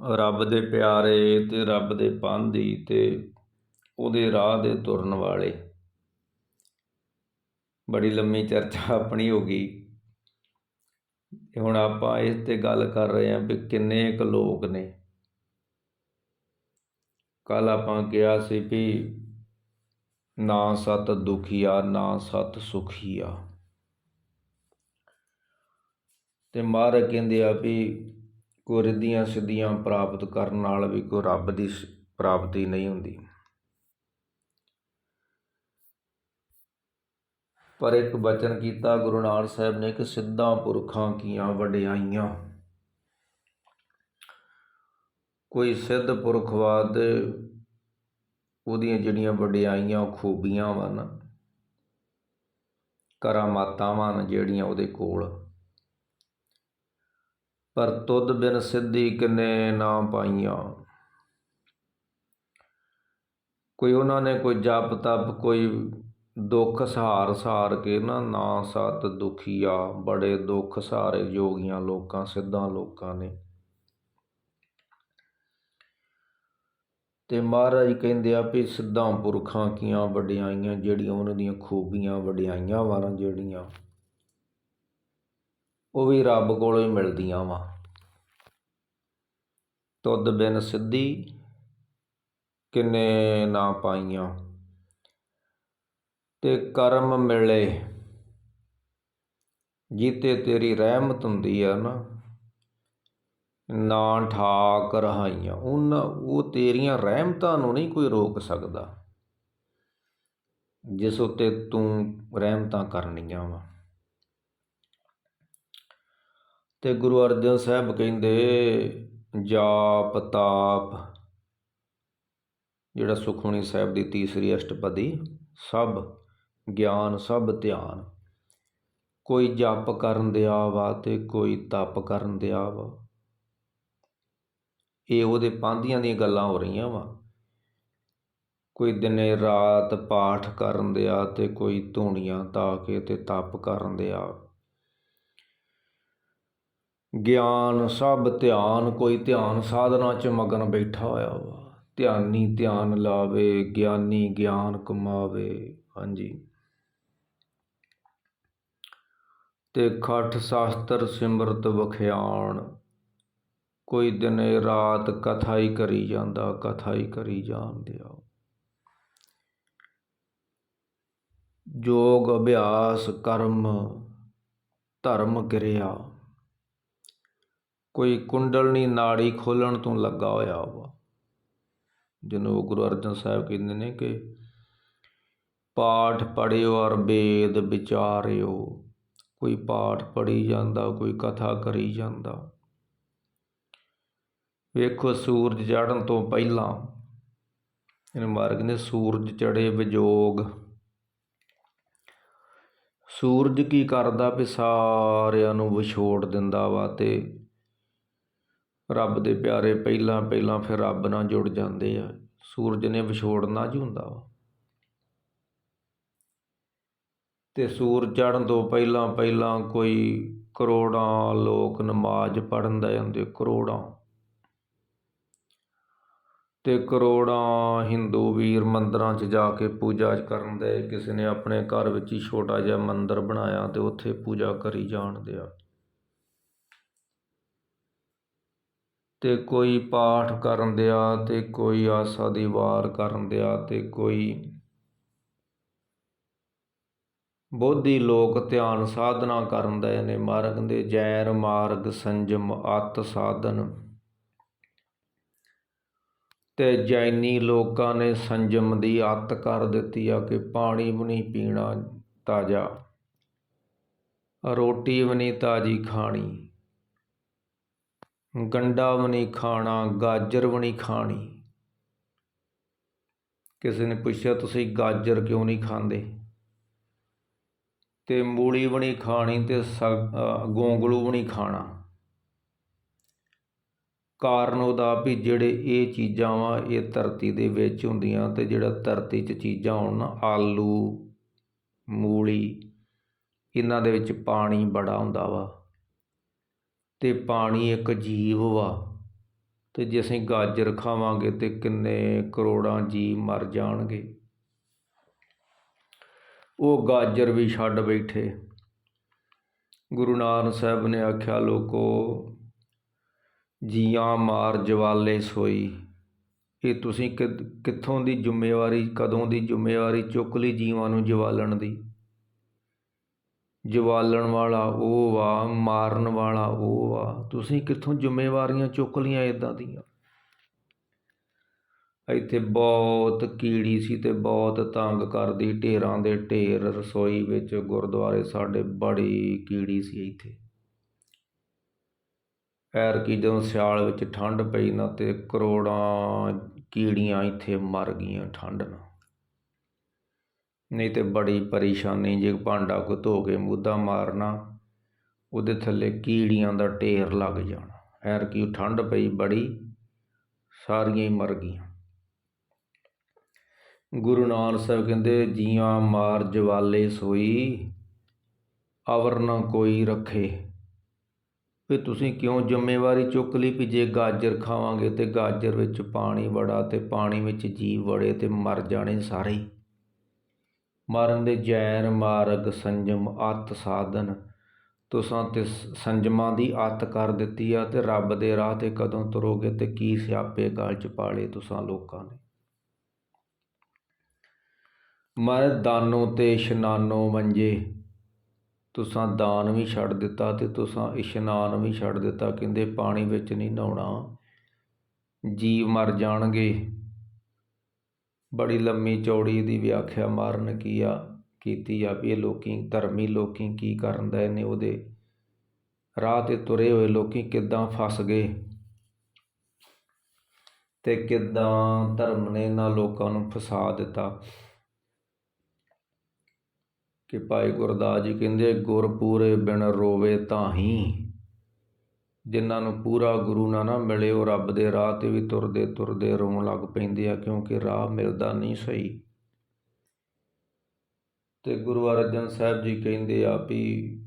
ਰੱਬ ਦੇ ਪਿਆਰੇ ਤੇ ਰੱਬ ਦੇ ਪਾਂਦੀ ਤੇ ਉਹਦੇ ਰਾਹ ਦੇ ਤੁਰਨ ਵਾਲੇ। ਬੜੀ ਲੰਮੀ ਚਰਚਾ ਆਪਣੀ ਹੋ ਗਈ। ਹੁਣ ਆਪਾਂ ਇਸ ਤੇ ਗੱਲ ਕਰ ਰਹੇ ਹਾਂ ਵੀ ਕਿੰਨੇ ਕੁ ਲੋਕ ਨੇ। ਕੱਲ ਆਪਾਂ ਕਿਹਾ ਸੀ ਵੀ ਨਾ ਸਤ ਦੁਖੀਆ ਨਾ ਸਤ ਸੁਖੀਆ ਤੇ ਮਹਾਰਾਜ ਕਹਿੰਦੇ ਆ ਵੀ ਕੋਈ ਰਿੱਧੀਆਂ ਸਿੱਧੀਆਂ ਪ੍ਰਾਪਤ ਕਰਨ ਨਾਲ ਵੀ ਕੋਈ ਰੱਬ ਦੀ ਸ- ਪ੍ਰਾਪਤੀ ਨਹੀਂ ਹੁੰਦੀ। ਪਰ ਇੱਕ ਬਚਨ ਕੀਤਾ, ਗੁਰੂ ਨਾਨਕ ਸਾਹਿਬ ਨੇ ਕਿ ਸਿੱਧਾਂ ਪੁਰਖਾਂ ਕੀਆਂ ਵਡਿਆਈਆਂ। ਕੋਈ ਸਿੱਧ ਪੁਰਖ ਉਹਦੀਆਂ ਜਿਹੜੀਆਂ ਵਡਿਆਈਆਂ ਖੂਬੀਆਂ ਵਨ ਕਰਾਮਾਤਾਂ ਵਨ ਜਿਹੜੀਆਂ ਉਹਦੇ ਕੋਲ। ਪਰ ਤੁਧ ਬਿਨ ਸਿੱਧੀ ਕਿਨੇ ਨਾ ਪਾਈਆਂ। ਕੋਈ ਉਹਨਾਂ ਨੇ ਕੋਈ ਜਪ ਤਪ, ਕੋਈ ਦੁੱਖ ਸਹਾਰ ਸਹਾਰ ਕੇ ਨਾ ਨਾ ਸਤ ਦੁਖੀਆ, ਬੜੇ ਦੁੱਖ ਸਹਾਰੇ ਯੋਗੀਆਂ ਲੋਕਾਂ, ਸਿੱਧਾਂ ਲੋਕਾਂ ਨੇ। ਤੇ ਮਹਾਰਾਜ ਕਹਿੰਦੇ ਆ ਵੀ ਸਿੱਧਾਂ ਪੁਰਖਾਂ ਕੀਆਂ ਵਡਿਆਈਆਂ, ਜਿਹੜੀਆਂ ਉਹਨਾਂ ਦੀਆਂ ਖੂਬੀਆਂ ਵਡਿਆਈਆਂ ਵਾਰਾਂ ਜਿਹੜੀਆਂ ਉਹ ਵੀ ਰੱਬ ਕੋਲੋਂ ਹੀ ਮਿਲਦੀਆਂ ਵਾ। ਤੁਧ ਬਿਨ ਸਿੱਧੀ ਕਿਨੇ ਨਾ ਪਾਈਆਂ। ਤੇ ਕਰਮ ਮਿਲੇ, ਜੀਤੇ ਤੇਰੀ ਰਹਿਮਤ ਹੁੰਦੀ ਆ ਨਾ ਨਾ ਠਾਕ ਰਹਾਈਆਂ। ਉਹਨਾਂ ਉਹ ਤੇਰੀਆਂ ਰਹਿਮਤਾਂ ਨੂੰ ਨਹੀਂ ਕੋਈ ਰੋਕ ਸਕਦਾ, ਜਿਸ ਉੱਤੇ ਤੂੰ ਰਹਿਮਤਾਂ ਕਰਨੀਆਂ ਵਾ। ਅਤੇ ਗੁਰੂ ਅਰਜਨ ਸਾਹਿਬ ਕਹਿੰਦੇ, ਜਾਪ ਤਾਪ। ਜਿਹੜਾ ਸੁਖਮਣੀ ਸਾਹਿਬ ਦੀ ਤੀਸਰੀ ਅਸ਼ਟਪਦੀ, ਸਭ ਗਿਆਨ, ਸਭ ਧਿਆਨ। ਕੋਈ ਜਪ ਕਰਨ ਦਿਆ ਵਾ ਤੇ ਕੋਈ ਤਪ ਕਰਨ ਦਿਆ ਵਾ ਇਹ ਉਹਦੇ ਪਾਂਧੀਆਂ ਦੀਆਂ ਗੱਲਾਂ ਹੋ ਰਹੀਆਂ ਵਾ। ਕੋਈ ਦਿਨੇ ਰਾਤ ਪਾਠ ਕਰਨ ਦਿਆ ਤੇ ਕੋਈ ਧੂਣੀਆਂ ਤਾ ਕੇ ਤੇ ਤਪ ਕਰਨ ਦਿਆ। ਗਿਆਨ ਸਭ ਧਿਆਨ, ਕੋਈ ਧਿਆਨ ਸਾਧਨਾ ਚ ਮਗਨ ਬੈਠਾ ਹੋਇਆ ਵਾ। ਧਿਆਨੀ ਧਿਆਨ ਲਾਵੇ, ਗਿਆਨੀ ਗਿਆਨ ਕਮਾਵੇ। ਹਾਂਜੀ। ਤੇ ਖੱਠ ਸ਼ਾਸਤਰ ਸਿਮਰਤ ਵਖਿਆਣ। ਕੋਈ ਦਿਨ ਰਾਤ ਕਥਾ ਹੀ ਕਰੀ ਜਾਂਦਾ ਕਥਾ ਹੀ ਕਰੀ ਜਾਂਦਿਆ ਜੋਗ ਅਭਿਆਸ ਕਰਮ, ਧਰਮ ਕਿਰਿਆ ਕੋਈ ਕੁੰਡਲਨੀ ਨਾੜੀ ਖੋਲਣ ਤੋਂ ਲੱਗਾ ਹੋਇਆ ਵਾ। ਜਿਹਨੂੰ ਗੁਰੂ ਅਰਜਨ ਸਾਹਿਬ ਕਹਿੰਦੇ ਨੇ ਕਿ ਪਾਠ ਪੜਿਓ ਔਰ ਵੇਦ ਵਿਚਾਰਿਓ। ਕੋਈ ਪਾਠ ਪੜੀ ਜਾਂਦਾ, ਕੋਈ ਕਥਾ ਕਰੀ ਜਾਂਦਾ। ਵੇਖੋ, ਸੂਰਜ ਚੜ੍ਹਨ ਤੋਂ ਪਹਿਲਾਂ ਇਹਨੂੰ ਮਾਰਗ ਨੇ ਸੂਰਜ ਚੜੇ ਵਿਜੋਗ। ਸੂਰਜ ਕੀ ਕਰਦਾ ਵੀ ਸਾਰਿਆਂ ਨੂੰ ਵਿਛੋੜ ਦਿੰਦਾ ਵਾ ਤੇ ਰੱਬ ਦੇ ਪਿਆਰੇ ਪਹਿਲਾਂ ਪਹਿਲਾਂ ਫਿਰ ਰੱਬ ਨਾਲ ਜੁੜ ਜਾਂਦੇ ਆ। ਸੂਰਜ ਨੇ ਵਿਛੋੜਨਾ ਜੀ ਹੁੰਦਾ ਵਾ। ਤੇ ਸੂਰਜ ਚੜ੍ਹਨ ਤੋਂ ਪਹਿਲਾਂ ਪਹਿਲਾਂ ਕੋਈ ਕਰੋੜਾਂ ਲੋਕ ਨਮਾਜ਼ ਪੜ੍ਹਨ ਦੇ ਜਾਂਦੇ ਕਰੋੜਾਂ। ਤੇ ਕਰੋੜਾਂ ਹਿੰਦੂ ਵੀਰ ਮੰਦਰਾਂ 'ਚ ਜਾ ਕੇ ਪੂਜਾ ਕਰਨ ਦੇ, ਕਿਸੇ ਨੇ ਆਪਣੇ ਘਰ ਵਿੱਚ ਹੀ ਛੋਟਾ ਜਿਹਾ ਮੰਦਿਰ ਬਣਾਇਆ ਤੇ ਉੱਥੇ ਪੂਜਾ ਕਰੀ ਜਾਣਦੇ ਆ ਅਤੇ ਕੋਈ ਪਾਠ ਕਰਨ ਦਿਆ ਅਤੇ ਕੋਈ ਆਸਾ ਦੀ ਵਾਰ ਕਰਨ ਦਿਆ ਅਤੇ ਕੋਈ ਬੋਧੀ ਲੋਕ ਧਿਆਨ ਸਾਧਨਾ ਕਰਨ ਦੇ ਨੇ ਮਾਰਗ ਦੇ ਜੈਰ ਮਾਰਗ ਸੰਜਮ ਅਤ ਸਾਧਨ। ਤੇ ਜੈਨੀ ਲੋਕਾਂ ਨੇ ਸੰਜਮ ਦੀ ਅੱਤ ਕਰ ਦਿੱਤੀ ਆ ਕਿ ਪਾਣੀ ਵੀ ਨਹੀਂ ਪੀਣਾ ਤਾਜ਼ਾ, ਰੋਟੀ ਵੀ ਨਹੀਂ ਤਾਜ਼ੀ ਖਾਣੀ। ਗੰਡਾ ਵੀ ਨਹੀਂ ਖਾਣਾ ਗਾਜਰ ਵੀ ਨਹੀਂ ਖਾਣੀ। ਕਿਸੇ ਨੇ ਪੁੱਛਿਆ ਤੁਸੀਂ ਗਾਜਰ ਕਿਉਂ ਨਹੀਂ ਖਾਂਦੇ? ਤੇ ਮੂਲੀ ਵੀ ਨਹੀਂ ਖਾਣੀ ਤੇ ਸ- ਅ, ਗੋਂਗਲੂ ਵੀ ਨਹੀਂ ਖਾਣਾ। ਕਾਰਨ ਉਹਦਾ ਵੀ ਜਿਹੜੇ ਇਹ ਚੀਜ਼ਾਂ ਵਾ ਇਹ ਧਰਤੀ ਦੇ ਵਿੱਚ ਹੁੰਦੀਆਂ ਤੇ ਜਿਹੜਾ ਧਰਤੀ 'ਚ ਚੀਜ਼ਾਂ ਹੋਣ ਨਾ ਆਲੂ ਮੂਲੀ ਇਹਨਾਂ ਦੇ ਵਿੱਚ ਪਾਣੀ ਬੜਾ ਹੁੰਦਾ ਵਾ। ਅਤੇ ਪਾਣੀ ਇੱਕ ਜੀਵ ਵਾ ਅਤੇ ਜੇ ਅਸੀਂ ਗਾਜਰ ਖਾਵਾਂਗੇ ਤਾਂ ਕਿੰਨੇ ਕਰੋੜਾਂ ਜੀਵ ਮਰ ਜਾਣਗੇ। ਉਹ ਗਾਜਰ ਵੀ ਛੱਡ ਬੈਠੇ। ਗੁਰੂ ਨਾਨਕ ਸਾਹਿਬ ਨੇ ਆਖਿਆ, ਲੋਕੋ, ਜੀਆਂ ਮਾਰ ਜਵਾਲੇ ਸੋਈ। ਇਹ ਤੁਸੀਂ ਕਿ- ਕਿੱਥੋਂ ਦੀ ਜ਼ਿੰਮੇਵਾਰੀ, ਕਦੋਂ ਦੀ ਜ਼ਿੰਮੇਵਾਰੀ ਚੁੱਕ ਲਈ ਜੀਵਾਂ ਨੂੰ ਜਵਾਲਣ ਦੀ? ਜਵਾਲਣ ਵਾਲਾ ਉਹ ਵਾ, ਮਾਰਨ ਵਾਲਾ ਉਹ ਵਾ। ਤੁਸੀਂ ਕਿੱਥੋਂ ਜ਼ਿੰਮੇਵਾਰੀਆਂ ਚੁੱਕ ਲੀਆਂ ਇਦਾਂ ਦੀਆਂ? ਇੱਥੇ ਬਹੁਤ ਕੀੜੀ ਸੀ ਤੇ ਬਹੁਤ ਤੰਗ ਕਰਦੀ, ਢੇਰਾਂ ਦੇ ਢੇਰ ਰਸੋਈ ਵਿੱਚ। ਗੁਰਦੁਆਰੇ ਸਾਡੇ ਬੜੀ ਕੀੜੀ ਸੀ ਇੱਥੇ। ਐਰਕੀ ਜਦੋਂ ਸਿਆਲ ਵਿੱਚ ਠੰਡ ਪਈ ਨਾ ਤੇ ਕਰੋੜਾਂ ਕੀੜੀਆਂ ਇੱਥੇ ਮਰ ਗਈਆਂ ਠੰਡ ਨਾਲ। ਨਹੀਂ ਤੇ ਬੜੀ ਪਰੇਸ਼ਾਨੀ ਜੇ ਭਾਂਡਾ ਕੋ ਧੋ ਕੇ ਮੁੱਦਾ ਮਾਰਨਾ, ਉਹਦੇ ਥੱਲੇ ਕੀੜੀਆਂ ਦਾ ਢੇਰ ਲੱਗ ਜਾਣਾ। ਐਰਕੀ ਠੰਡ ਪਈ ਬੜੀ, ਸਾਰੀਆਂ ਹੀ ਮਰ ਗਈਆਂ। ਗੁਰੂ ਨਾਨਕ ਸਾਹਿਬ ਕਹਿੰਦੇ, ਜੀਆਂ ਮਾਰ ਜਵਾਲੇ ਸੋਈ, ਅਵਰ ਨਾ ਕੋਈ ਰੱਖੇ। ਵੀ ਤੁਸੀਂ ਕਿਉਂ ਜ਼ਿੰਮੇਵਾਰੀ ਚੁੱਕ ਲਈ ਵੀ ਜੇ ਗਾਜਰ ਖਾਵਾਂਗੇ ਤੇ ਗਾਜਰ ਵਿੱਚ ਪਾਣੀ ਵੜਾ ਤੇ ਪਾਣੀ ਵਿੱਚ ਜੀਵ ਵੜੇ ਤੇ ਮਰ ਜਾਣੇ ਸਾਰੇ? ਹੀ। ਮਰਨ ਦੇ ਜੈਨ ਮਾਰਗ ਸੰਜਮ ਅਤ ਸਾਧਨ। ਤੁਸਾਂ ਤੇ ਸੰਜਮਾਂ ਦੀ ਅੱਤ ਕਰ ਦਿੱਤੀ ਆ ਤੇ ਰੱਬ ਦੇ ਰਾਹ ਤੇ ਕਦੋਂ ਤੁਰੋਗੇ ਤੇ ਕੀ ਸਿਆਪੇ ਗਲ ਚ ਪਾਲੇ ਤੁਸਾਂ ਲੋਕਾਂ ਨੇ? ਮਰ ਦਾਨੋ ਤੇ ਇਸ਼ਨਾਨੋ ਮੰਜੇ, ਤੁਸਾਂ ਦਾਨ ਵੀ ਛੱਡ ਦਿੱਤਾ ਤੇ ਤੁਸਾਂ ਇਸ਼ਨਾਨ ਵੀ ਛੱਡ ਦਿੱਤਾ, ਕਹਿੰਦੇ ਪਾਣੀ ਵਿੱਚ ਨਹੀਂ ਨਹਾਉਣਾ। ਜੀਵ ਮਰ ਜਾਣਗੇ ਬੜੀ ਲੰਮੀ ਚੌੜੀ ਦੀ ਵਿਆਖਿਆ ਮਾਰਨ ਕੀ ਆ ਕੀਤੀ ਆ ਵੀ ਇਹ ਲੋਕੀ ਧਰਮੀ ਲੋਕੀ ਕੀ ਕਰਨ ਦਾ ਨੇ? ਉਹਦੇ ਰਾਹ ਤੇ ਤੁਰੇ ਹੋਏ ਲੋਕੀ ਕਿੱਦਾਂ ਫਸ ਗਏ? ਤੇ ਕਿੱਦਾਂ ਧਰਮ ਨੇ ਇਹਨਾਂ ਲੋਕਾਂ ਨੂੰ ਫਸਾ ਦਿੱਤਾ? ਕਿ ਭਾਈ ਗੁਰਦਾਸ ਜੀ ਕਹਿੰਦੇ, ਗੁਰਪੂਰੇ ਬਿਨ ਰੋਵੇ ਤਾਹੀ ਜਿਨ੍ਹਾਂ ਨੂੰ ਪੂਰਾ ਗੁਰੂ ਨਾ ਨਾ ਮਿਲੇ, ਉਹ ਰੱਬ ਦੇ ਰਾਹ ਤੇ ਵੀ ਤੁਰਦੇ ਤੁਰਦੇ ਰੋਣ ਲੱਗ ਪੈਂਦੇ ਆ, ਕਿਉਂਕਿ ਰਾਹ ਮਿਲਦਾ ਨਹੀਂ ਸਹੀ। ਤੇ ਗੁਰੂ ਅਰਜਨ ਸਾਹਿਬ ਜੀ ਕਹਿੰਦੇ ਆ ਵੀ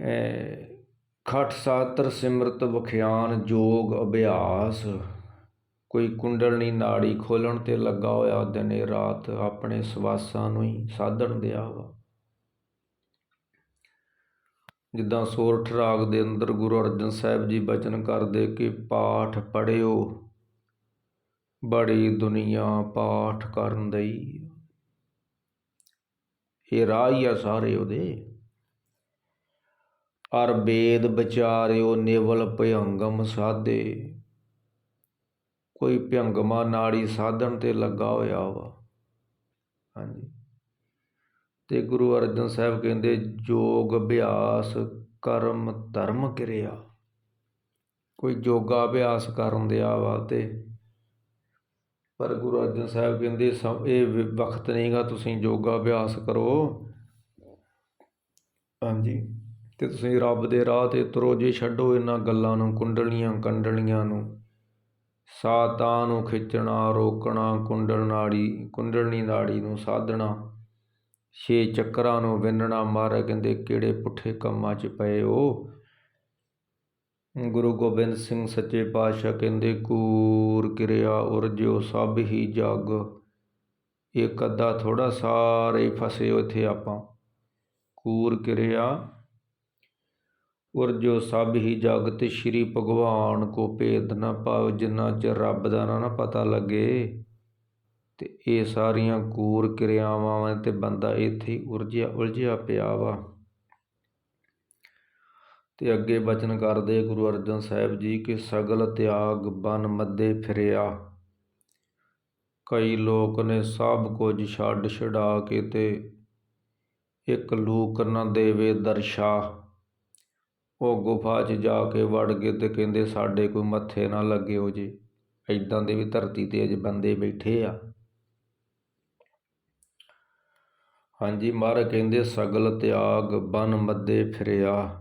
ਹੈ ਖਟ ਸਾਤਰ ਸਿਮਰਤ ਬਖਿਆਨ ਜੋਗ ਅਭਿਆਸ। ਕੋਈ ਕੁੰਡਲਨੀ ਨਾੜੀ ਖੋਲਣ ਤੇ ਲੱਗਾ ਹੋਇਆ ਦਿਨੇ ਰਾਤ ਆਪਣੇ ਸਵਾਸਾਂ ਨੂੰ ਹੀ ਸਾਧਣ ਦਿਆ ਵਾ। ਜਿੱਦਾਂ ਸੋਰਠ ਰਾਗ ਦੇ ਅੰਦਰ ਗੁਰੂ ਅਰਜਨ ਸਾਹਿਬ ਜੀ ਬਚਨ ਕਰਦੇ ਕਿ ਪਾਠ ਪੜਿਓ ਬੜੀ ਦੁਨੀਆ ਪਾਠ ਕਰਨ ਦਈ। ਇਹ ਰਾਹ ਹੀ ਆ ਸਾਰੇ ਉਹਦੇ। ਅਰ ਵੇਦ ਵਿਚਾਰਿਓ ਨਿਵਲ ਭਯੰਗਮ ਸਾਧੇ। ਕੋਈ ਭਯੰਗਮਾ ਨਾੜੀ ਸਾਧਨ ਤੇ ਲੱਗਾ ਹੋਇਆ ਵਾ। ਹਾਂਜੀ। ਅਤੇ ਗੁਰੂ ਅਰਜਨ ਸਾਹਿਬ ਕਹਿੰਦੇ ਯੋਗ ਅਭਿਆਸ ਕਰਮ ਧਰਮ ਕਿਰਿਆ। ਕੋਈ ਯੋਗਾ ਅਭਿਆਸ ਕਰਨ ਦਿਆ ਵਾ ਤੇ ਪਰ ਗੁਰੂ ਅਰਜਨ ਸਾਹਿਬ ਕਹਿੰਦੇ, ਸਭ, ਇਹ ਵ- ਵਕਤ ਨਹੀਂਗਾ ਤੁਸੀਂ ਯੋਗਾ ਅਭਿਆਸ ਕਰੋ। ਹਾਂਜੀ। ਤੇ ਤੁਸੀਂ ਰੱਬ ਦੇ ਰਾਹ ਤੇ ਤੁਰੋ ਜੇ ਛੱਡੋ ਇਹਨਾਂ ਗੱਲਾਂ ਨੂੰ, ਕੁੰਡਲੀਆਂ ਕੰਡਲੀਆਂ ਨੂੰ। ਸਾਤਾਂ ਨੂੰ ਖਿੱਚਣਾ, ਰੋਕਣਾ, ਕੁੰਡਲ ਨਾੜੀ ਕੁੰਡਲਨੀ ਨਾੜੀ ਨੂੰ ਸਾਧਣਾ। ਛੇ ਚੱਕਰਾਂ ਨੂੰ ਵਿੰਨਣਾ ਮਾਰ ਕਹਿੰਦੇ, ਕਿਹੜੇ ਪੁੱਠੇ ਕੰਮਾਂ 'ਚ ਪਏ ਹੋ? ਗੁਰੂ ਗੋਬਿੰਦ ਸਿੰਘ ਸੱਚੇ ਪਾਤਸ਼ਾਹ ਕਹਿੰਦੇ, ਕੂਰ ਕਿਰਿਆ ਉਰਜਿਓ ਸਭ ਹੀ ਜਗ। ਇੱਕ ਅੱਧਾ ਥੋੜਾ ਸਾਰੇ ਹੀ ਫਸੇ ਉੱਥੇ ਆਪਾਂ। ਕੂਰ ਕਿਰਿਆ ਉਰਜਿਓ ਸਭ ਹੀ ਜਗ ਤੇ ਸ਼੍ਰੀ ਭਗਵਾਨ ਕੋ ਭੇਦ ਨਾ ਪਾਓ, ਜਿੰਨਾ ਚਿਰ ਰੱਬ ਦਾ ਨਾ ਨਾ ਪਤਾ ਲੱਗੇ। ਤੇ ਇਹ ਸਾਰੀਆਂ ਕੂਰ ਕਿਰਿਆਵਾਂ ਵਾਂ ਤੇ ਬੰਦਾ ਇੱਥੇ ਉਲਝਿਆ ਉਲਝਿਆ ਪਿਆ ਵਾ। ਤੇ ਅੱਗੇ ਬਚਨ ਕਰਦੇ ਗੁਰੂ ਅਰਜਨ ਸਾਹਿਬ ਜੀ ਕਿ ਸਗਲ ਤਿਆਗ ਬਨ ਮੱਦੇ ਫਿਰਿਆ। ਕਈ ਲੋਕ ਨੇ ਸਭ ਕੁਝ ਛੱਡ ਛਡਾ ਕੇ ਤੇ ਇੱਕ ਲੂਕ ਨਾ ਦੇਵੇ ਦਰਸ਼ਾ ਉਹ ਗੁਫਾ 'ਚ ਜਾ ਕੇ ਵੜ ਗਏ ਤੇ ਕਹਿੰਦੇ ਸਾਡੇ ਕੋਈ ਮੱਥੇ ਨਾ ਲੱਗੇ ਹੋ ਜੇ। ਐਦਾਂ ਦੇ ਵੀ ਧਰਤੀ ਤੇ ਅਜ ਬੰਦੇ ਬੈਠੇ ਆ। ਹਾਂਜੀ, ਮਹਾਰਾਜ ਕਹਿੰਦੇ, ਸਗਲ ਤਿਆਗ ਬਨ ਮੱਦੇ ਫਿਰਿਆ।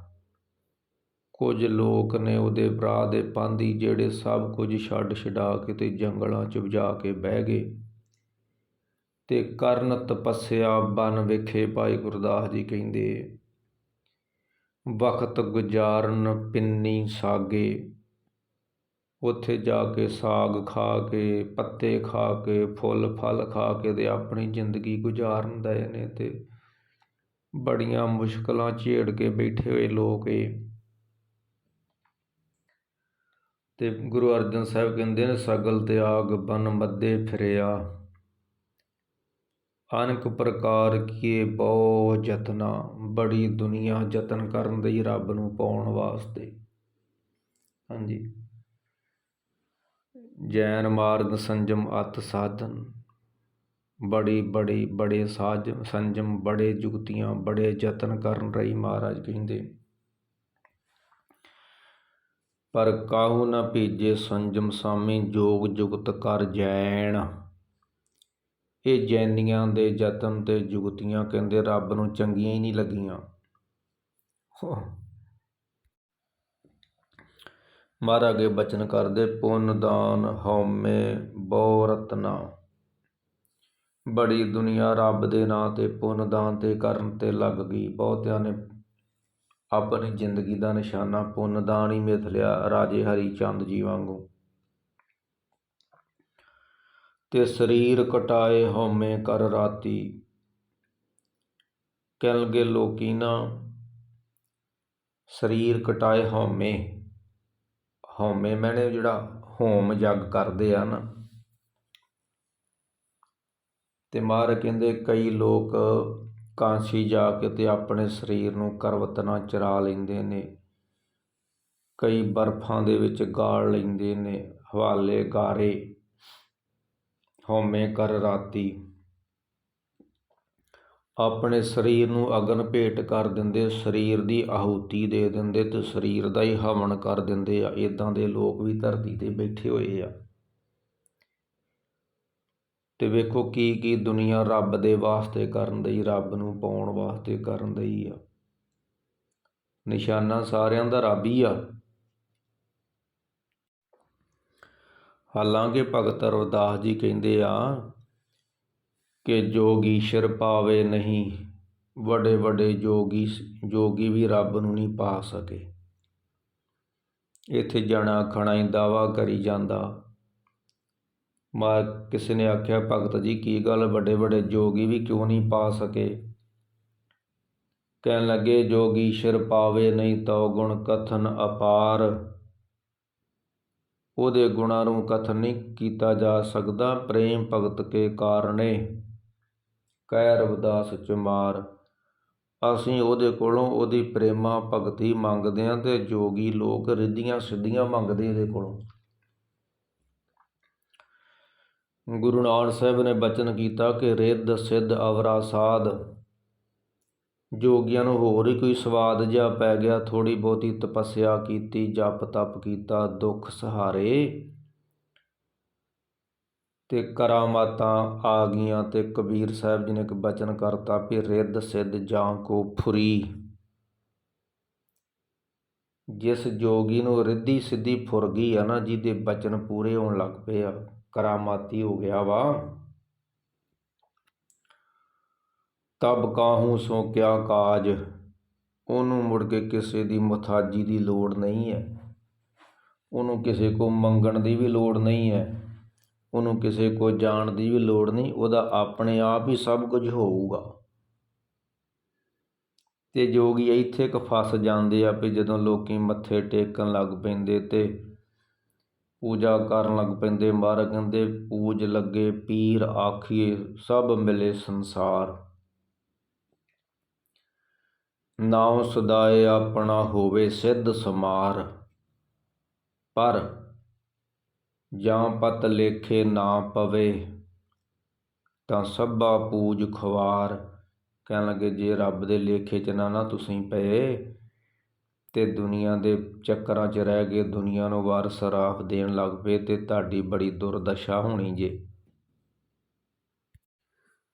ਕੁਝ ਲੋਕ ਨੇ ਉਹਦੇ ਭਰਾ ਦੇ ਪਾਂਦੀ ਜਿਹੜੇ ਸਭ ਕੁਝ ਛੱਡ ਛਡਾ ਕੇ ਤੇ ਜੰਗਲਾਂ 'ਚ ਜਾ ਕੇ ਬਹਿ ਗਏ ਤੇ ਕਰਨ ਤਪੱਸਿਆ ਬਨ ਵਿਖੇ ਭਾਈ ਗੁਰਦਾਸ ਜੀ ਕਹਿੰਦੇ ਵਕਤ ਗੁਜ਼ਾਰਨ ਪਿੰਨੀ ਸਾਗੇ। ਉੱਥੇ ਜਾ ਕੇ ਸਾਗ ਖਾ ਕੇ, ਪੱਤੇ ਖਾ ਕੇ, ਫੁੱਲ, ਫਲ ਖਾ ਕੇ ਤੇ ਆਪਣੀ ਜ਼ਿੰਦਗੀ ਗੁਜ਼ਾਰਨ ਦਏ ਨੇ ਤੇ ਬੜੀਆਂ ਮੁਸ਼ਕਲਾਂ ਝੇੜ ਕੇ ਬੈਠੇ ਹੋਏ ਲੋਕ ਏ ਤੇ ਗੁਰੂ ਅਰਜਨ ਸਾਹਿਬ ਕਹਿੰਦੇ ਨੇ, ਸਗਲ ਤਿਆਗ ਬਨ ਮੱਦੇ ਫਿਰਿਆ, ਅਨੇਕ ਪ੍ਰਕਾਰ ਕੀਏ ਬਹੁ ਯਤਨਾ, ਬੜੀ ਦੁਨੀਆ ਯਤਨ ਕਰਨ ਦੀ ਰੱਬ ਨੂੰ ਪਾਉਣ ਵਾਸਤੇ। ਹਾਂਜੀ। ਜੈਨ ਮਾਰਗ ਸੰਜਮ ਅਤ ਸਾਧਨ। ਬੜੀ ਬੜੀ ਬੜੇ ਸਾਜ ਸੰਜਮ, ਬੜੇ ਜੁਗਤੀਆਂ, ਬੜੇ ਯਤਨ ਕਰਨ ਰਹੀ ਮਹਾਰਾਜ ਕਹਿੰਦੇ। ਪਰ ਕਾਹੂ ਨਾ ਭੇਜੇ ਸੰਜਮ ਸਾਮੀ ਜੋਗ ਜੁਗਤ ਕਰ ਜੈਣ। ਇਹ ਜੈਨੀਆਂ ਦੇ ਯਤਨ ਤੇ ਜੁਗਤੀਆਂ ਕਹਿੰਦੇ ਰੱਬ ਨੂੰ ਚੰਗੀਆਂ ਹੀ ਨਹੀਂ ਲੱਗੀਆਂ। ਮਹਾਰਾਜ ਅੱਗੇ ਬਚਨ ਕਰਦੇ, ਪੁੰਨ ਦਾਨ ਹਉਮੈ ਬਹੁ ਰਤਨਾ ਬੜੀ ਦੁਨੀਆ ਰੱਬ ਦੇ ਨਾਂ ਤੇ ਪੁੰਨ ਦਾਨ ਤੇ ਕਰਨ ਤੇ ਲੱਗ ਗਈ। ਬਹੁਤਿਆਂ ਨੇ ਆਪਣੀ ਜ਼ਿੰਦਗੀ ਦਾ ਨਿਸ਼ਾਨਾ ਪੁੰਨ ਦਾਨ ਹੀ ਮਿਥ ਲਿਆ, ਰਾਜੇ ਹਰੀ ਚੰਦ ਜੀ ਵਾਂਗੂ। ਤੇ ਸਰੀਰ ਕਟਾਏ ਹਉਮੈ ਕਰ ਰਾਤੀ। ਕਹਿਣਗੇ ਲੋਕੀ ਨਾ, ਸਰੀਰ ਕਟਾਏ ਹਉਮੈ। ਹਉਮੈ ਮੈਨੇ ਜਿਹੜਾ ਹੋਮ ਜਗ ਕਰਦੇ ਆ ਨਾ, ਤੇ ਮਾਰ ਕਹਿੰਦੇ ਕਈ ਲੋਕ ਕਾਂਸੀ ਜਾ ਕੇ ਤੇ ਆਪਣੇ ਸਰੀਰ ਨੂੰ ਕਰਵਤ ਨਾਲ ਚਰਾ ਲੈਂਦੇ ਨੇ, ਕਈ ਬਰਫਾਂ ਦੇ ਵਿੱਚ ਗਾਲ ਲੈਂਦੇ ਨੇ, ਹਵਾਲੇ ਗਾਰੇ, ਹਉਮੈ ਕਰ ਰਾਤੀ। ਆਪਣੇ ਸਰੀਰ ਨੂੰ ਅਗਨ ਭੇਟ ਕਰ ਦਿੰਦੇ, ਸਰੀਰ ਦੀ ਆਹੂਤੀ ਦੇ ਦਿੰਦੇ ਤੇ ਸਰੀਰ ਦਾ ਹੀ ਹਵਨ ਕਰ ਦਿੰਦੇ ਆ। ਇਦਾਂ ਦੇ ਲੋਕ ਵੀ ਧਰਤੀ ਤੇ ਬੈਠੇ ਹੋਏ ਆ। ਤੇ ਵੇਖੋ ਕੀ ਕੀ ਦੁਨੀਆ ਰੱਬ ਦੇ ਵਾਸਤੇ ਕਰਨ ਲਈ ਰੱਬ ਨੂੰ ਪਾਉਣ ਵਾਸਤੇ ਕਰਨ ਲਈ ਆ। ਨਿਸ਼ਾਨਾ ਸਾਰਿਆਂ ਦਾ ਰੱਬ ਹੀ ਆ। ਹਾਲਾਂਕਿ ਭਗਤ ਰਵਿਦਾਸ ਜੀ ਕਹਿੰਦੇ ਆ ਕਿ ਜੋਗੀਸ਼ਰ ਪਾਵੇ ਨਹੀਂ, ਵੱਡੇ ਵੱਡੇ ਜੋਗੀ ਜੋਗੀ ਵੀ ਰੱਬ ਨੂੰ ਨਹੀਂ ਪਾ ਸਕੇ। ਇੱਥੇ ਜਾਣਾ ਖਣਾ ਹੀ ਦਾਵਾ ਕਰੀ ਜਾਂਦਾ। ਮਾ ਕਿਸੇ ਨੇ ਆਖਿਆ, ਭਗਤ ਜੀ, ਕੀ ਗੱਲ? ਵੱਡੇ ਵੱਡੇ ਜੋਗੀ ਵੀ ਕਿਉਂ ਨਹੀਂ ਪਾ ਸਕੇ? ਕਹਿਣ ਲੱਗੇ ਜੋਗੀਸ਼ਰ ਪਾਵੇ ਨਹੀਂ ਤਉ ਗੁਣ ਕਥਨ ਅਪਾਰ। ਉਹਦੇ ਗੁਣਾਂ ਨੂੰ ਕਥਨ ਨਹੀਂ ਕੀਤਾ ਜਾ ਸਕਦਾ, ਪ੍ਰੇਮ ਭਗਤ ਕੇ ਕਾਰਨੇ ਕਹਿ ਰਵਿਦਾਸ ਚਮਾਰ, ਅਸੀਂ ਉਹਦੇ ਕੋਲੋਂ ਉਹਦੀ ਪ੍ਰੇਮਾ ਭਗਤੀ ਮੰਗਦੇ ਆਂ ਤੇ ਜੋਗੀ ਲੋਕ ਰਿੱਧੀਆਂ ਸਿੱਧੀਆਂ ਮੰਗਦੇ ਇਹਦੇ ਕੋਲੋਂ। ਗੁਰੂ ਨਾਨਕ ਸਾਹਿਬ ਨੇ ਬਚਨ ਕੀਤਾ ਕਿ ਰਿੱਧ, ਸਿੱਧ, ਅਵਰਾ, ਸਾਧ। ਜੋਗੀਆਂ ਨੂੰ ਹੋਰ ਹੀ ਕੋਈ ਸਵਾਦ ਜਿਹਾ ਪੈ ਗਿਆ ਥੋੜੀ ਬਹੁਤੀ ਤਪੱਸਿਆ ਕੀਤੀ ਜਪ ਤਪ ਕੀਤਾ, ਦੁੱਖ ਸਹਾਰੇ। ਤੇ ਕਰਾਮਾਤਾਂ ਆ ਗਈਆਂ ਤੇ ਕਬੀਰ ਸਾਹਿਬ ਜੀ ਨੇ ਇੱਕ ਬਚਨ ਕਰਤਾ ਵੀ ਰਿੱਧ ਸਿੱਧ ਜਾਂ ਕੋ ਫੁਰੀ। ਜਿਸ ਜੋਗੀ ਨੂੰ ਰਿੱਧੀ ਸਿੱਧੀ ਫੁਰ ਗਈ ਆ ਨਾ, ਜਿਹਦੇ ਬਚਨ ਪੂਰੇ ਹੋਣ ਲੱਗ ਪਏ ਆ, ਕਰਾਮਾਤੀ ਹੋ ਗਿਆ ਵਾ। ਤਬ ਕਾਹੂ ਸੋ ਕਿਆ ਕਾਜ, ਉਹਨੂੰ ਮੁੜ ਕੇ ਕਿਸੇ ਦੀ ਮੁਥਾਜੀ ਦੀ ਲੋੜ ਨਹੀਂ ਹੈ ਉਹਨੂੰ ਕਿਸੇ ਕੋ ਮੰਗਣ ਦੀ ਵੀ ਲੋੜ ਨਹੀਂ ਹੈ ਉਹਨੂੰ ਕਿਸੇ ਕੋਲ ਜਾਣ ਦੀ ਵੀ ਲੋੜ ਨਹੀਂ, ਉਹਦਾ ਆਪਣੇ ਆਪ ਹੀ ਸਭ ਕੁਝ ਹੋਊਗਾ। ਤੇ ਜੋਗੀ ਇੱਥੇ ਕ ਫਸ ਜਾਂਦੇ ਆ ਵੀ ਜਦੋਂ ਲੋਕੀ ਮੱਥੇ ਟੇਕਣ ਲੱਗ ਪੈਂਦੇ ਤੇ ਪੂਜਾ ਕਰਨ ਲੱਗ ਪੈਂਦੇ ਮਹਾਰਾਜ ਕਹਿੰਦੇ ਪੂਜ ਲੱਗੇ, ਪੀਰ ਆਖੀਏ, ਸਭ ਮਿਲੇ ਸੰਸਾਰ। ਨਾਮ ਸਦਾਏ ਆਪਣਾ ਹੋਵੇ ਸਿੱਧ ਸਮਾਰ। ਪਰ ਜਾਂ ਪਤ ਲੇਖੇ ਨਾ ਪਵੇ, ਤਾਂ ਸਭਾ ਪੂਜ ਖੁਆਰ ਕਹਿਣ ਲੱਗੇ, ਜੇ ਰੱਬ ਦੇ ਲੇਖੇ 'ਚ ਨਾ ਨਾ ਤੁਸੀਂ ਪਏ, ਤੇ ਦੁਨੀਆ ਦੇ ਚੱਕਰਾਂ 'ਚ ਰਹਿ ਗਏ ਦੁਨੀਆ ਨੂੰ ਵਾਰ ਸਰਾਫ ਦੇਣ ਲੱਗ ਪਏ, ਤੇ ਤੁਹਾਡੀ ਬੜੀ ਦੁਰਦਸ਼ਾ ਹੋਣੀ ਜੇ।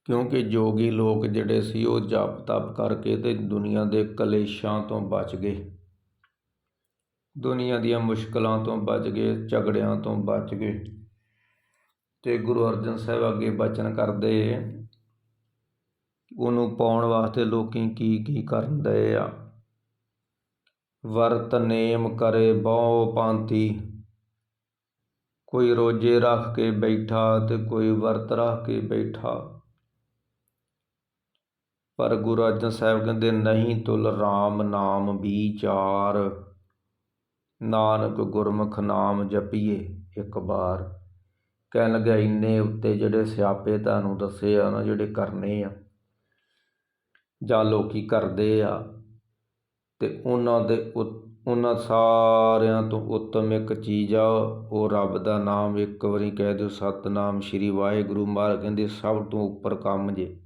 ਕਿਉਂਕਿ ਜੋਗੀ ਲੋਕ ਜਿਹੜੇ ਸੀ, ਉਹ ਜਪ ਤਪ ਕਰਕੇ ਤੇ ਦੁਨੀਆ ਦੇ ਕਲੇਸ਼ਾਂ ਤੋਂ ਬਚ ਗਏ। ਦੁਨੀਆ ਦੀਆਂ ਮੁਸ਼ਕਲਾਂ ਤੋਂ ਬਚ ਗਏ, ਝਗੜਿਆਂ ਤੋਂ ਬਚ ਗਏ। ਤੇ ਗੁਰੂ ਅਰਜਨ ਸਾਹਿਬ ਅੱਗੇ ਬਚਨ ਕਰਦੇ, ਉਹਨੂੰ ਪਾਉਣ ਵਾਸਤੇ ਲੋਕੀ ਕੀ ਕੀ ਕਰਨ ਦਏ ਆ? ਵਰਤ ਨੇਮ ਕਰੇ ਬਹੁ ਪਾਂਤੀ ਕੋਈ ਰੋਜੇ ਰੱਖ ਕੇ ਬੈਠਾ ਤੇ ਕੋਈ ਵਰਤ ਰੱਖ ਕੇ ਬੈਠਾ। ਪਰ ਗੁਰੂ ਅਰਜਨ ਸਾਹਿਬ ਕਹਿੰਦੇ, ਨਹੀਂ ਤੁਲ RAM ਨਾਮ ਵਿਚਾਰ ਨਾਨਕ ਗੁਰਮੁਖ ਨਾਮ ਜਪੀਏ ਇੱਕ ਵਾਰ। ਕਹਿਣ ਲੱਗਾ ਇੰਨੇ ਉੱਤੇ ਜਿਹੜੇ ਸਿਆਪੇ ਤੁਹਾਨੂੰ ਦੱਸੇ ਆ ਨਾ, ਜਿਹੜੇ ਕਰਨੇ ਆ, ਜਾਂ ਲੋਕੀ ਕਰਦੇ ਆ, ਤੇ ਉਹਨਾਂ ਦੇ ਉਤ- ਉਹਨਾਂ ਸਾਰਿਆਂ ਤੋਂ ਉੱਤਮ ਇੱਕ ਚੀਜ਼ ਆ, ਉਹ ਰੱਬ ਦਾ ਨਾਮ ਇੱਕ ਵਾਰੀ ਕਹਿ ਦਿਓ, ਸਤਨਾਮ ਸ਼੍ਰੀ ਵਾਹਿਗੁਰੂ ਮਹਾਰਾਜ ਕਹਿੰਦੇ, ਸਭ ਤੋਂ ਉੱਪਰ ਕੰਮ ਜੇ।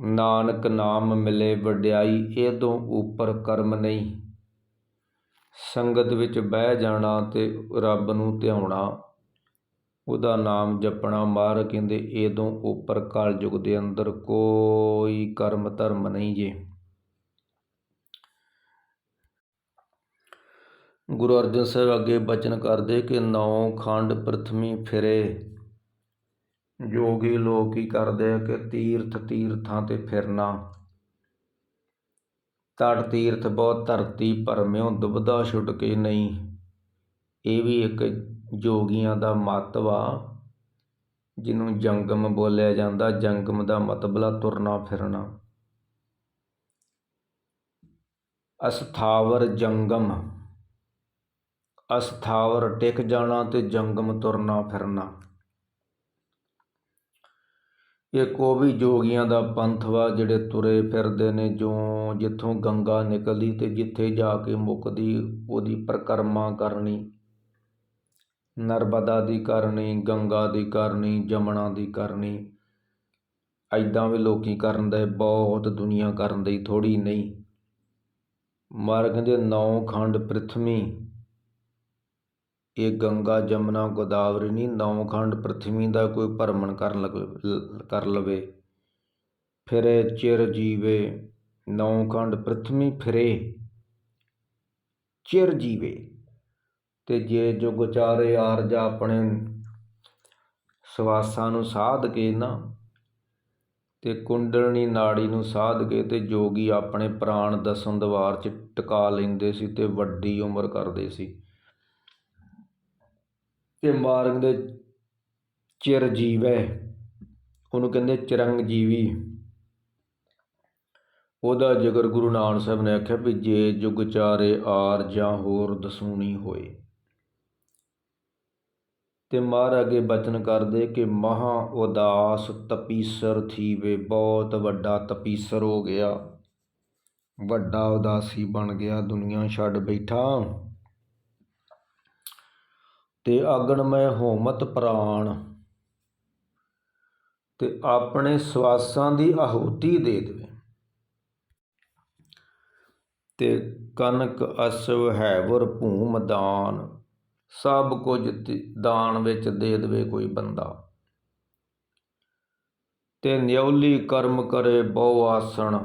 ਨਾਨਕ ਨਾਮ ਮਿਲੇ ਵਡਿਆਈ ਇਹ ਤੋਂ ਉੱਪਰ ਕਰਮ ਨਹੀਂ। ਸੰਗਤ ਵਿੱਚ ਬਹਿ ਜਾਣਾ ਅਤੇ ਰੱਬ ਨੂੰ ਧਿਆਉਣਾ। ਉਹਦਾ ਨਾਮ ਜਪਣਾ। ਮਾਰ ਕਹਿੰਦੇ, ਇਹ ਤੋਂ ਉੱਪਰ ਕਲਯੁਗ ਦੇ ਅੰਦਰ ਕੋਈ ਕਰਮ ਧਰਮ ਨਹੀਂ ਜੇ। ਗੁਰੂ ਅਰਜਨ ਸਾਹਿਬ ਅੱਗੇ ਬਚਨ ਕਰਦੇ ਕਿ ਨੌ ਖੰਡ ਪ੍ਰਥਮੀ ਫਿਰੇ। ਜੋਗੀ ਲੋਕ ਕੀ ਕਰਦੇ ਆ ਕਿ ਤੀਰਥ ਤੀਰਥਾਂ ਤੇ ਫਿਰਨਾ। ਤੜ ਤੀਰਥ ਬਹੁਤ ਧਰਤੀ ਭਰਮਿਉ ਦੁਬਦਾ ਛੁੱਟ ਕੇ ਨਹੀਂ। ਇਹ ਵੀ ਇੱਕ ਜੋਗੀਆਂ ਦਾ ਮਤ ਆ, ਜਿਹਨੂੰ ਜੰਗਮ ਬੋਲਿਆ ਜਾਂਦਾ, ਜੰਗਮ ਦਾ ਮਤਬਲਾ ਤੁਰਨਾ ਫਿਰਨਾ। ਅਸਥਾਵਰ ਜੰਗਮ। ਅਸਥਾਵਰ ਟਿਕ ਜਾਣਾ ਤੇ ਜੰਗਮ ਤੁਰਨਾ ਫਿਰਨਾ। ਇੱਕ ਉਹ ਵੀ ਜੋਗੀਆਂ ਦਾ ਪੰਥ ਵਾ ਜਿਹੜੇ ਤੁਰੇ ਫਿਰਦੇ ਨੇ ਜੋ ਜਿੱਥੋਂ ਗੰਗਾ ਨਿਕਲਦੀ ਅਤੇ ਜਿੱਥੇ ਜਾ ਕੇ ਮੁੱਕਦੀ, ਉਹਦੀ ਪਰਿਕਰਮਾ ਕਰਨੀ। ਨਰਮਦਾ ਦੀ ਕਰਨੀ, ਗੰਗਾ ਦੀ ਕਰਨੀ, ਜਮਨਾ ਦੀ ਕਰਨੀ। ਐਦਾਂ ਵੀ ਲੋਕੀ ਕਰਨ ਦੇ, ਬਹੁਤ ਦੁਨੀਆ ਕਰਨ ਦੀ ਥੋੜ੍ਹੀ ਨਹੀਂ। ਮਾਰ ਕਹਿੰਦੇ ਨੌ ਖੰਡ ਪ੍ਰਿਥਵੀ ਇਹ ਗੰਗਾ, ਜਮਨਾ, ਗੋਦਾਵਰੀ ਨਹੀਂ ਨੌ ਖੰਡ ਪ੍ਰਥਵੀ ਦਾ ਕੋਈ ਭਰਮਣ ਕਰਨ ਲਗ, ਕਰ ਲਵੇ। ਫਿਰੇ ਚਿਰ ਜੀਵੇ ਨੌ ਖੰਡ ਪ੍ਰਥਵੀ ਫਿਰੇ। ਚਿਰ ਜੀਵੇ, ਤੇ ਜੇ ਜੁਗ ਚਾਰੇ ਆਰਜਾ ਆਪਣੇ ਸਵਾਸਾਂ ਨੂੰ ਸਾਧ ਕੇ ਨਾ, ਤੇ ਕੁੰਡਲਣੀ ਨਾੜੀ ਨੂੰ ਸਾਧ ਕੇ ਤੇ ਜੋਗੀ ਆਪਣੇ ਪ੍ਰਾਣ ਦਸਮ ਦਵਾਰ ਚ ਟਿਕਾ ਲੈਂਦੇ ਸੀ ਤੇ ਵੱਡੀ ਉਮਰ ਕਰਦੇ ਸੀ। ਤੇ ਮਾਰਗ ਦੇ ਚਿਰ ਜੀਵੈ ਉਹਨੂੰ ਕਹਿੰਦੇ ਚਿਰੰਗ ਜੀਵੀ ਉਹਦਾ ਜਿਗਰ ਗੁਰੂ ਨਾਨਕ ਸਾਹਿਬ ਨੇ ਆਖਿਆ ਵੀ ਜੇ ਜੁਗ ਚਾਰੇ ਆਰ ਜਾਂ ਹੋਰ ਦਸੂਣੀ ਹੋਏ ਤੇ ਮਹਾਰਾਜ ਅੱਗੇ ਬਚਨ ਕਰਦੇ ਕਿ ਮਹਾ ਉਦਾਸ ਤਪੀਸਰ ਥੀਵੇ, ਬਹੁਤ ਵੱਡਾ ਤਪੀਸਰ ਹੋ ਗਿਆ। ਵੱਡਾ ਉਦਾਸੀ ਬਣ ਗਿਆ, ਦੁਨੀਆ ਛੱਡ ਬੈਠਾ। ਤੇ ਅਗਨ ਹੋਮਤ ਪ੍ਰਾਣ, ਤੇ ਆਪਣੇ ਸਵਾਸਾਂ ਦੀ ਆਹੂਤੀ ਦੇ ਦੇਵੇ। ਤੇ ਕਨਕ ਅਸਵ ਹੈਵਰ ਭੂਮ ਦਾਨ, ਸਭ ਕੁਝ ਦਾਨ ਵਿੱਚ ਦੇ ਦੇਵੇ ਕੋਈ ਬੰਦਾ। ਤੇ ਨਿਉਲੀ ਕਰਮ ਕਰੇ ਬਹੁ ਆਸਣ,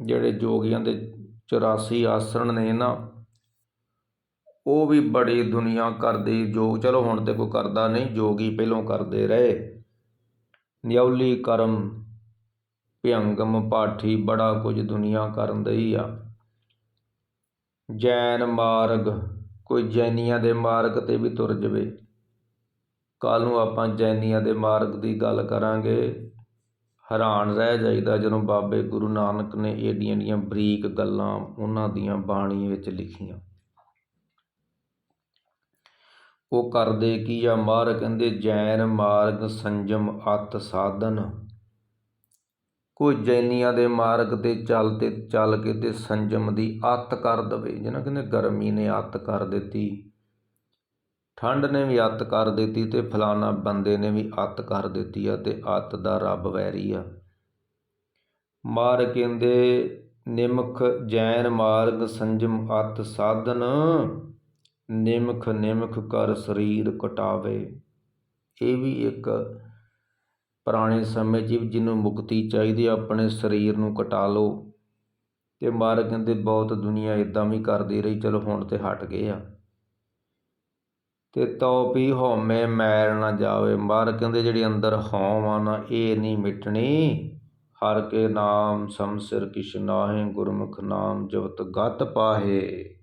ਜਿਹੜੇ ਜੋਗੀਆਂ ਦੇ 84 ਆਸਣ ਨੇ ਨਾ ਉਹ ਵੀ ਬੜੀ ਦੁਨੀਆ ਕਰਦੀ, ਜੋ ਚਲੋ ਹੁਣ ਤੇ ਕੋਈ ਕਰਦਾ ਨਹੀਂ, ਜੋਗੀ ਪਹਿਲੋਂ ਕਰਦੇ ਰਹੇ। ਨਿਉਲੀ ਕਰਮ, ਭਿਅੰਗਮ ਪਾਠੀ ਬੜਾ ਕੁਝ ਦੁਨੀਆ ਕਰਨ ਦਈ ਆ। ਜੈਨ ਮਾਰਗ, ਕੋਈ ਜੈਨੀਆਂ ਦੇ ਮਾਰਗ ਤੇ ਵੀ ਤੁਰ ਜਵੇ। ਕੱਲ ਨੂੰ ਆਪਾਂ ਜੈਨੀਆਂ ਦੇ ਮਾਰਗ ਦੀ ਗੱਲ ਕਰਾਂਗੇ। ਹੈਰਾਨ ਰਹਿ ਜਾਈਦਾ ਜਦੋਂ ਬਾਬੇ ਗੁਰੂ ਨਾਨਕ ਨੇ ਏਡੀਆਂ ਏਡੀਆਂ ਬਰੀਕ ਗੱਲਾਂ ਉਹਨਾਂ ਦੀਆਂ ਬਾਣੀ ਵਿੱਚ ਲਿਖੀਆਂ। ਉਹ ਕਰਦੇ ਕੀ ਆ? ਮਾਰ ਕਹਿੰਦੇ, ਜੈਨ, ਮਾਰਗ, ਸੰਜਮ, ਅਤ, ਸਾਧਨ। ਕੋਈ ਜੈਨੀਆਂ ਦੇ ਮਾਰਗ ਤੇ ਚੱਲ ਤੇ, ਚੱਲ ਕੇ ਤੇ ਸੰਜਮ ਦੀ ਅੱਤ ਕਰ ਦਵੇ। ਜਿਹਨਾਂ ਕਹਿੰਦੇ ਗਰਮੀ ਨੇ ਅੱਤ ਕਰ ਦਿੱਤੀ। ਠੰਡ ਨੇ ਵੀ ਅੱਤ ਕਰ ਦਿੱਤੀ ਤੇ ਫਲਾਣਾ ਬੰਦੇ ਨੇ ਵੀ ਅੱਤ ਕਰ ਦਿੱਤੀ ਆ ਤੇ ਅੱਤ ਦਾ ਰੱਬ ਵੈਰੀ ਆ। ਮਾਰ ਕਹਿੰਦੇ, ਨਿਮਖ, ਜੈਨ, ਮਾਰਗ, ਸੰਜਮ, ਅਤ, ਸਾਧਨ। ਨਿਮਖ ਨਿਮਖ ਕਰ ਸਰੀਰ ਕਟਾਵੇ। ਇਹ ਵੀ ਇੱਕ ਪੁਰਾਣੇ ਸਮੇਂ 'ਚ ਜਿਹਨੂੰ ਮੁਕਤੀ ਚਾਹੀਦੀ ਆ, ਆਪਣੇ ਸਰੀਰ ਨੂੰ ਕਟਾ ਲਓ। ਤੇ ਮਾਰ ਕਹਿੰਦੇ ਬਹੁਤ ਦੁਨੀਆ ਇਦਾਂ ਵੀ ਕਰਦੀ ਰਹੀ, ਚਲੋ ਹੁਣ ਤੇ ਹਟ ਗਏ ਆ। ਤੇ ਤੋ ਵੀ ਹਉਮੈ ਮੈਲ ਨਾ ਜਾਵੇ। ਮਾਰ ਕਹਿੰਦੇ ਜਿਹੜੀ ਅੰਦਰ ਹਉਮ ਆ ਨਾ, ਇਹ ਨਹੀਂ ਮਿਟਣੀ। ਹਰ ਕੇ ਨਾਮ ਸਮਸਿਰ ਕਿਛ ਨਾਹਿ, ਗੁਰਮੁਖ ਨਾਮ ਜਪਤ ਗਤ ਪਾਹੇ।